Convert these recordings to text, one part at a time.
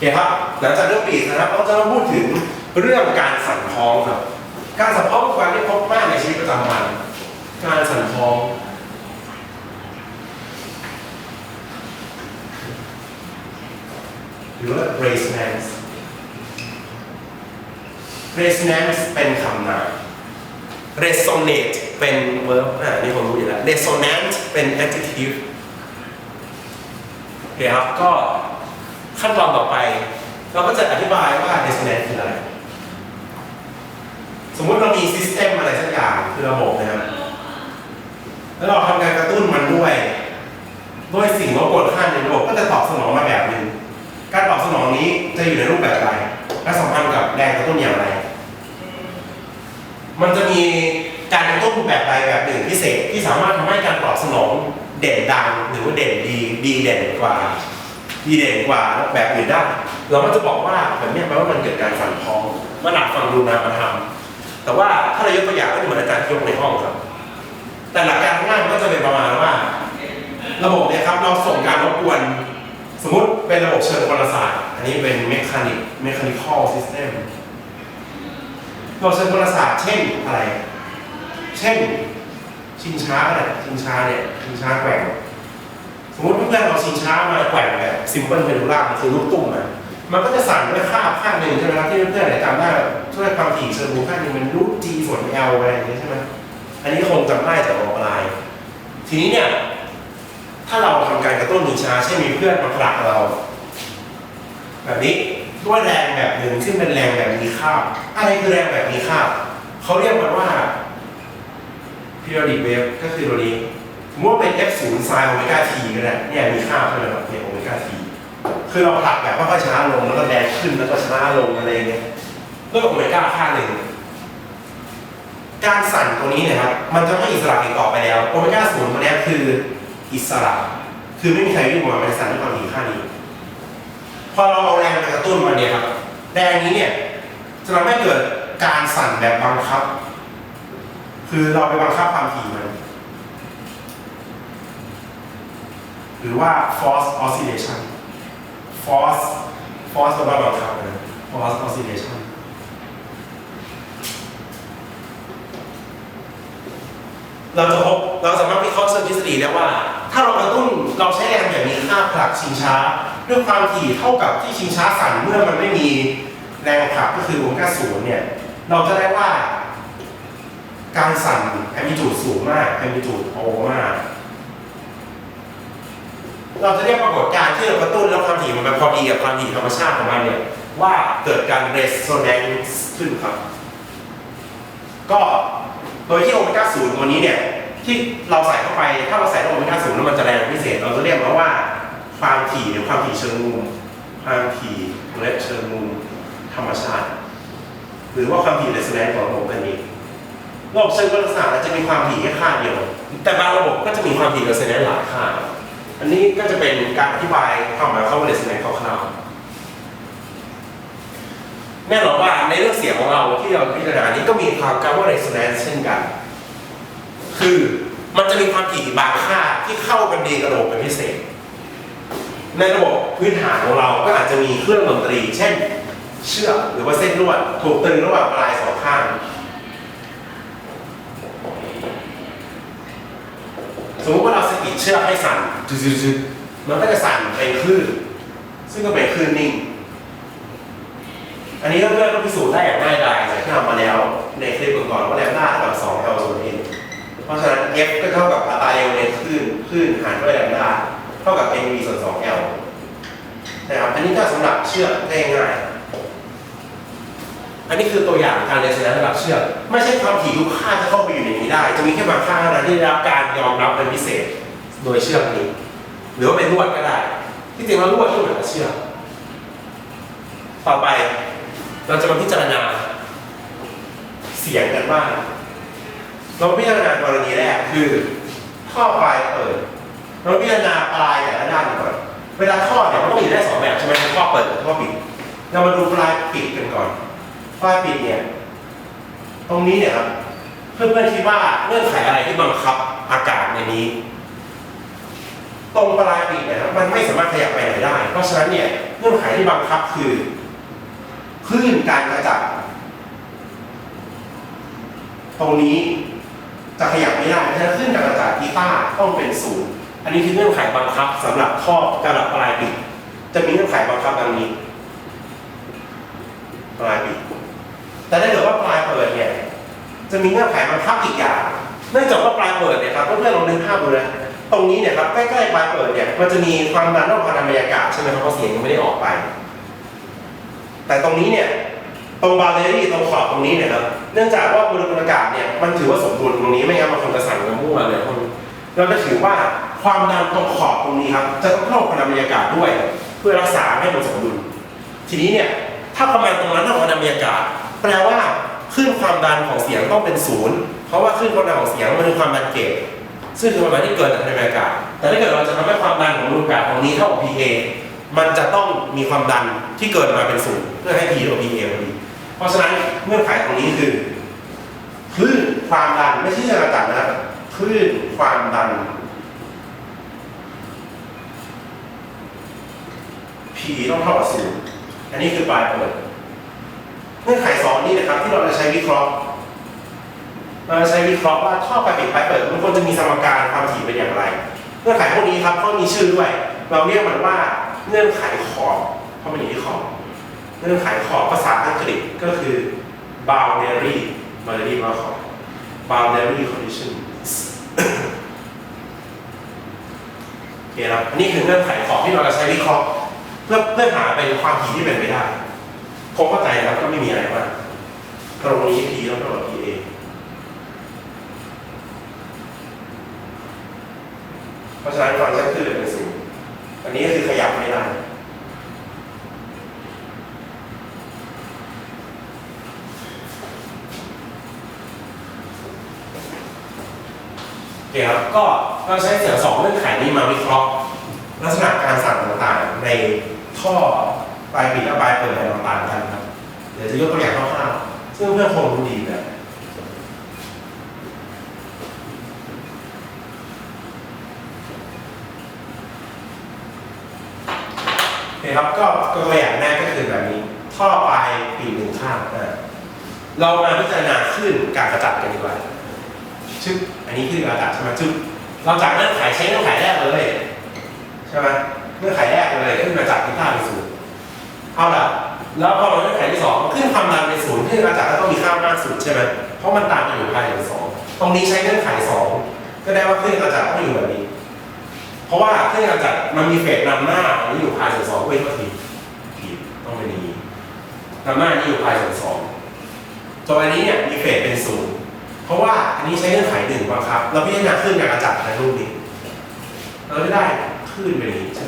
เคครับหลังจากเรื่องปีกนะครับเราจะมาพูดถึงเรื่องการสั่นท้องครับ การสั่นท้องเป็นการที่พบมากในชีวิตประจำวันการสั่นท้องหรือว่า resonance resonance เป็นคำนาม resonate เป็น verb อ่านี่ผมรู้อยู่แล้ว resonant เป็น adjective โอเคครับก็ ขั้นตอนต่อไป เราก็จะอธิบายว่า resonance คืออะไร สมมุติเรามี system อะไรสักอย่างคือระบบนะครับแล้วเราทำการกระตุ้นมันด้วยด้วยสิ่งรบกวนข้าในระบบก็จะตอบสนองมาแบบหนึ่งการตอบสนองนี้จะอยู่ในรูปแบบอะไรและสัมพันธ์กับแรงกระตุ้นอย่างไร มันจะมีการกระตุ้นแบบใดแบบหนึ่งพิเศษที่สามารถทำให้การตอบสนองเด่นดังหรือว่าเด่นดีดีเด่นกว่า ดีเด่นกว่าแบบอื่นได้ เราก็จะบอกว่าแบบนี้แปลว่ามันเกิดการสั่นท้องมันอาจฟังดูนามธรรมแต่ว่าถ้าเรายกตัวอย่างก็เหมือนอาจารย์ยกในห้องครับ แต่หลักการง่ายก็จะเป็นประมาณว่า ระบบเนี่ยครับเราส่งการรบกวน สมมุติเป็นระบบเชิงกลศาสตร์อันนี้เป็นเมคานิกเมคานิคอลซิสเต็มระบบเชิงกลศาสตร์เช่นอะไร เช่นชิงช้าเนี่ยชิงช้าเนี่ยชิงช้าแกว่ง สมมติเพื่อนเราชิงช้ามาแกว่งแบบซิมเปิลเพลูล่ามันคือลูกตุ้มอะมันก็จะสั่นด้วยค่าบข้างหนึ่งใช่ไหมครับที่เพื่อนๆเนี่ยจำได้ช่วยความถี่เชิงรูข้างหนึ่งมันรูท G ส่วน L อะไรอย่างเงี้ยใช่ไหมอันนี้คงจำได้จากออกไลน์ทีนี้เนี่ยถ้าเราทำการกระตุ้นชิงช้าเช่นมีเพื่อนมาผลักเรา แบบนี้ด้วยแรงแบบหนึ่งซึ่งเป็นแรงแบบมีค่าบอะไรคือแรงแบบมีค่าบเขาเรียกมันว่า periodic wave ก็คือตัวนี้ มมติว่าเป็น f 0 sin โอเมก้า t ก็ได้เนี่ยมีค่าบใช่ไหมครับเนี่ยโอเมก้า t คือเราผลักแบบค่อยๆช้าลงแล้วก็แรงขึ้นแล้วก็ช้าลงอะไรเงี้ยด้วยโอเมก้าค่าหนึ่งการสั่นตัวนี้เนี่ยครับมันจะไม่อิสระอีกต่อไปแล้วโอเมก้าศูนย์ตัวนี้คืออิสระ คือไม่มีใครวิ่งมาเป็นสั่นด้วยความถี่ค่านี้ พอเราเอาแรงไปกระตุ้นมันเนี่ยครับแรงนี้เนี่ยจะทำให้เกิดการสั่นแบบบังคับ คือเราไปบังคับความถี่มัน หรือว่า force oscillation force force แปลว่าบังคับนะ force oscillation เราจะพบเราสามารถวิเคราะห์เชิงทฤษฎีได้ว่า ถ้าเรากระตุ้นเราใช้แรงแบบมีค่าผลักชิงช้า ด้วยความถี่เท่ากับที่ชิงช้าสั่นเมื่อมันไม่มีแรงผลักก็คือโอเมก้าศูนย์เนี่ย เราจะได้ว่า การสั่นแอมพลิจูดสูงมากแอมพลิจูดโอมาก เราจะเรียกปรากฏการณ์ที่เรากระตุ้นแล้วความถี่มันไปพอดีกับความถี่ธรรมชาติของมันเนี่ยว่าเกิดการ resonance ขึ้นครับ ก็โดยที่โอเมก้าศูนย์ตัวนี้เนี่ยที่เราใส่เข้าไปถ้าเราใส่โอเมก้าศูนย์แล้วมันจะแรงพิเศษ เราจะเรียกมันว่าความถี่หรือความถี่เชิงมุมความถี่และเชิงมุมธรรมชาติ หรือว่าความถี่ resonance ของระบบแบบนี้ระบบเชิงกลศาสตร์จะมีความถี่แค่ค่าเดียว แต่บางระบบก็จะมีความถี่ resonance หลายค่า อันนี้ก็จะเป็นการอธิบายความหมายของ resonance คร่าวๆแน่นอนว่าในเรื่องเสียงของเราที่เราพิจารณานี้ก็มีความคำว่า resonance เช่นกัน คือมันจะมีความถี่บางค่าที่เข้ากันดีกระบบเป็นพิเศษ ในระบบพื้นฐานของเราก็อาจจะมีเครื่องดนตรี เช่น เชือกหรือว่าเส้นลวดถูกตึงระหว่างปลายสองข้าง ส มมติว่าเราสะกิดเชือกให้สั่นจุดๆๆมันก็จะสั่นเป็นคลื่นซึ่งก็เป็นคลื่นนิ่ง อันนี้เพื่อนๆก็พิสูจน์ได้อย่างง่ายดายจากที่ทำมาแล้วในคลิปก่อนๆว่าแลมด้าเท่ากับ2 L ส่วน n เพราะฉะนั้น F ก็เท่ากับอัตราเร็วในคลื่นคลื่นหารด้วยแลมด้าเท่ากับ n v ส่วน2 L นะครับอันนี้ก็สำหรับเชือกได้ง่าย อันนี้คือตัวอย่างการเรียนเสนระดับเชือกไม่ใช่ความถี่ทุกค่าจะเข้าไปอยู่ในนี้ได้ จะมีแค่บางค่าเท่านั้นที่ได้รับการยอมรับเป็นพิเศษ โดยเชือกนี้ หรือว่าเป็นลวดก็ได้ ที่จริงแล้วลวดก็เหมือนกับเชือกต่อไปเราจะมาพิจารณา เสียงกันบ้างเราพิจารณากรณีแรกคือท่อปลายเปิด เราพิจารณาปลายแต่ละด้านก่อนเวลาท่อเนี่ยมันต้องมีได้สองแบบใช่ไหมท่อเปิดกับท่อปิด เรามาดูปลายปิดกันก่อน ปลายปิดเนี่ย ตรงนี้เนี่ยครับ เพื่อนๆคิดว่าเงื่อนไขอะไรที่บังคับอากาศในนี้ ตรงปลายปีกเนี่ยครับมันไม่สามารถขยับไปไหนได้ เพราะฉะนั้นเนี่ยเงื่อนไขที่บังคับคือคลื่นการกระจับตรงนี้จะขยับไม่ได้เพราะฉะนั้นคลื่นการกระจายกีตาร์ต้องเป็นศูนย์ อันนี้คือเงื่อนไขบังคับสำหรับข้อกระดับปลายปีกจะมีเงื่อนไขบังคับดังนี้ ปลายปีกแต่ถ้าเกิดว่าปลายเปิดเนี่ย จะมีเงื่อนไขบังคับอีกอย่าง เนื่องจากว่าปลายเปิดเนี่ยครับเพื่อนๆลองนึกภาพดูนะตรงนี้เนี่ยครับใกล้ๆปลายเปิดเนี่ยมันจะมีความดันและความดันบรรยากาศใช่ไหมครับเพราะเสียงยังไม่ได้ออกไป แต่ตรงนี้เนี่ยตรงบาเลรี่ตรงขอบตรงนี้เนี่ยครับเนื่องจากว่าโมเลกุลอากาศเนี่ยมันถือว่าสมดุลตรงนี้ไม่งั้นมันคงจะสั่นกันมั่วเลยคนเราจะถือว่าความดันตรงขอบตรงนี้ครับจะต้องเท่ากับความดันบรรยากาศด้วย เพื่อรักษาให้มันสมดุล ทีนี้เนี่ยถ้าประมาณตรงนั้นเท่ากับความดันบรรยากาศ แปลว่า คลื่นความดันของเสียงต้องเป็นศูนย์เพราะว่าคลื่นความดันของเสียงมันคือความดันเกจซึ่งคือความดันที่เกิดจากในบรรยากาศแต่ถ้าเกิดเราจะทำให้ความดันของรูปแบบของนี้เท่ากับ PA มันจะต้องมีความดันที่เกิดมาเป็นศูนย์เพื่อให้ P เท่ากับ PA พอดีเพราะฉะนั้นเงื่อนไขตรงนี้คือคลื่นความดันไม่ใช่รื่อากาศนะคลื่นความดัน P ต้องเท่ากับศูนย์อันนี้คือปลายเปิด งื่อนไขสองนี่นะครับที่เราจะใช้วิเคราะห์เราจะใช้วิเคราะห์ว่าท่อปลายปิดปลายเปิดมันควรจะมีสมการความถี่เป็นอย่างไร เงื่อนไขพวกนี้ครับเขามีชื่อด้วย เราเรียกมันว่าเงื่อนไขขอบเพราะมันอยู่ที่ขอบเงื่อนไขขอบภาษาอังกฤษก็คือ boundary boundary ว่าขอบ boundary condition โอเคครับนนี้คือเงื่อนไขขอบที่เราจะใช้วิเคราะห์เพื่อเพื่อหาเป็นความถี่ที่เป็นไปได้ ผมเข้าใจครับก็ไม่มีอะไรมากตรงนี้ p ต้องเท่ากับ pa เพราะฉะนั้นฟังก์ชันขึ้นเป็นศูนย์อันนี้คือขยับไม่ได้เคครับก็เราใช้เสียงสองเงื่อนไขนี้มาวิเคราะห์ ลักษณะการสั่นต่างๆ ในท่อ ปลายปิดและปลายเปิดอะไรต่างกันครับ เดี๋ยวจะยกตัวอย่างคร่าวๆซึ่งเพื่อนคงรู้ดีนะโอเคครับก็ตัวอย่างแรกก็คือแบบนี้ ท่อปลายปีหนึ่งข้างนะเรามาพิจารณาขึ้นการกระจัดกันดีกว่าชึบอันนี้คืออากาศใช่ไหมชึบเราจากเงื่อนไขใช้เงื่อนไขแรกเลยใช่ไหมเงื่อนไขแรกเลยขึ้นมาจากที่ค่าเป็นศูนย์ เอาล่ะ แล้วพอมาเงื่อนไขที่สองขึ้นความดันเป็นศูนย์ขึ้นมาจากก็ต้องมีค่ามากสุดใช่ไหมเพราะมันตามมาอยู่ภายในสองตรงนี้ใช้เงื่อนไขสองก็ได้ว่าขึ้นกระจัดต้องอยู่แบบนี้ เพราะว่าขึ้นกระจัดมันมีเฟสนำหน้าอันนี้อยู่ภายในสองเว้ยก็ทีผิดต้องเป็นอย่างนี้นำหน้านี่อยู่ภายในสองตัวอันนี้เนี่ยมีเฟสเป็นศูนย์เพราะว่าอันนี้ใช้เงื่อนไขหนึ่งบังคับเราพิจารณาขึ้นการกระจัดในรูปนี้เราจะได้คลื่นเป็นอย่างนี้ใช่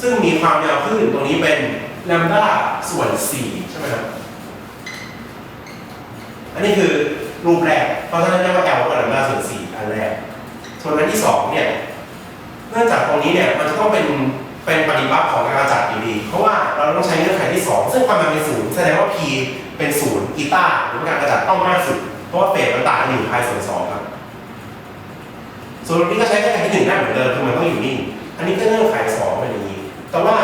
ซึ่งมีความยาวคลื่นตรงนี้เป็น แลมด้าส่วน4ใช่ไหมครับอันนี้คือรูปแรก เพราะฉะนั้นเรียกว่า L กับแลมด้าส่วน4อันแรก ส่วนอันที่สองเนี่ยเนื่องจากตรงนี้เนี่ยมันจะต้องเป็นเป็นปฏิบัติของการกระจัดอยู่ดี เพราะว่าเราต้องใช้เงื่อนไขที่สองซึ่งความมันเป็นศูนย์แสดงว่า P เป็นศูนย์กีต้าหรือการกระจัดต้องมากสุด เพราะว่าเฟสมันต่างกันอยู่ภายส่วนสองครับ ส่วนนี้ก็ใช้เงื่อนไขที่หนึ่งได้เหมือนเดิมคือมันต้องอยู่นิ่ง อันนี้ก็เงื่อนไขสองเป็นอย่างนี้ แต่ว่า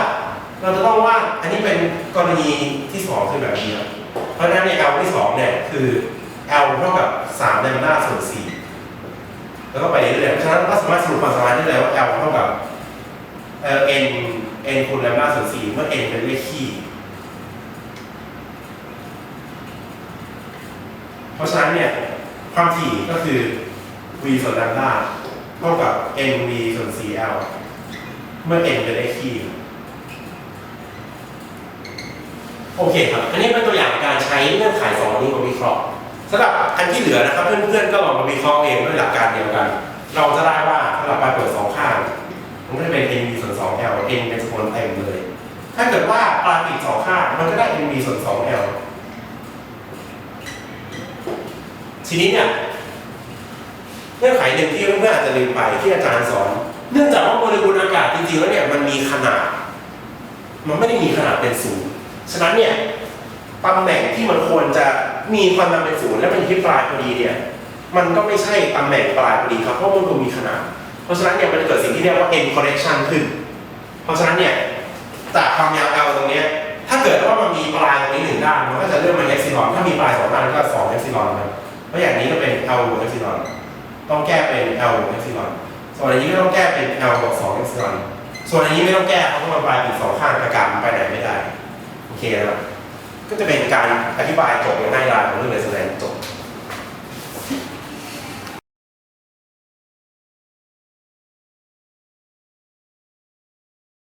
เราจะต้องว่าอันนี้เป็นกรณีที่สองคือแบบนี้ครับเพราะฉะนั้นใน L ที่สองเนี่ยคือ L เท่ากับ3แลมด้าส่วน4แล้วก็ไปเรื่อยๆเพราะฉะนั้นก็สามารถสรุปความสามารถได้เลยว่า L เท่ากับเอ่อ n n คูณแลมด้าส่วน4เมื่อ n เป็นเลขคี่เพราะฉะนั้นเนี่ยความถี่ก็คือ v ส่วนแลมด้าเท่ากับ n v ส่วน 4l เมื่อ n เป็นเลขคี่ โอเคครับ อันนี้เป็นตัวอย่างการใช้เงื่อนไขสองนี้มาวิเคราะห์สำหรับอันที่เหลือนะครับ เพื่อนๆก็ลองมาวิเคราะห์เองด้วยหลักการเดียวกัน เราจะได้ว่าถ้าเราไปเปิดสองข้างมันก็จะเป็น n v ส่วน 2l n เป็นจำนวนเต็มเลย ถ้าเกิดว่าปลาปิดสองข้างมันก็ได้ n v ส่วน 2l ทีนี้เนี่ยเงื่อนไขหนึ่งที่เพื่อนๆอาจจะลืมไปที่อาจารย์สอน เนื่องจากว่าโมเลกุลอากาศจริงๆแล้วเนี่ยมันมีขนาด มันไม่ได้มีขนาดเป็นศูนย์ ฉะนั้นเนี่ยตำแหน่งที่มันควรจะมีความดันเป็นศูนย์และมันที่ปลายพอดีเนี่ยมันก็ไม่ใช่ตำแหน่งปลายพอดีครับเพราะมันควรมีขนาด เพราะฉะนั้นเนี่ยมันจะเกิดสิ่งที่เรียกว่า n correction ขึ้น เพราะฉะนั้นเนี่ยจากความยาว L ตรงนี้ถ้าเกิดว่ามันมีปลายตรงนี้หนึ่งด้านมันก็จะเริ่มเป็นเอฟซิลอนถ้ามีปลายสองด้านก็สองเอฟซิลอนครับเพราะอย่างนี้ก็เป็น L บวกเอฟซิลอนต้องแก้เป็น L บวกเอฟซิลอนส่วนอันนี้ก็ต้องแก้เป็น L บวกสองเอฟซิลอนส่วนอันนี้ไม่ต้องแก้เพราะมันปลายเป็นสองข้างอากาศมันไปไหนไม่ได้ โอเคนะครับก็จะเป็นการอธิบายจบง่ายๆของเรื่องเรสโซแนนจบ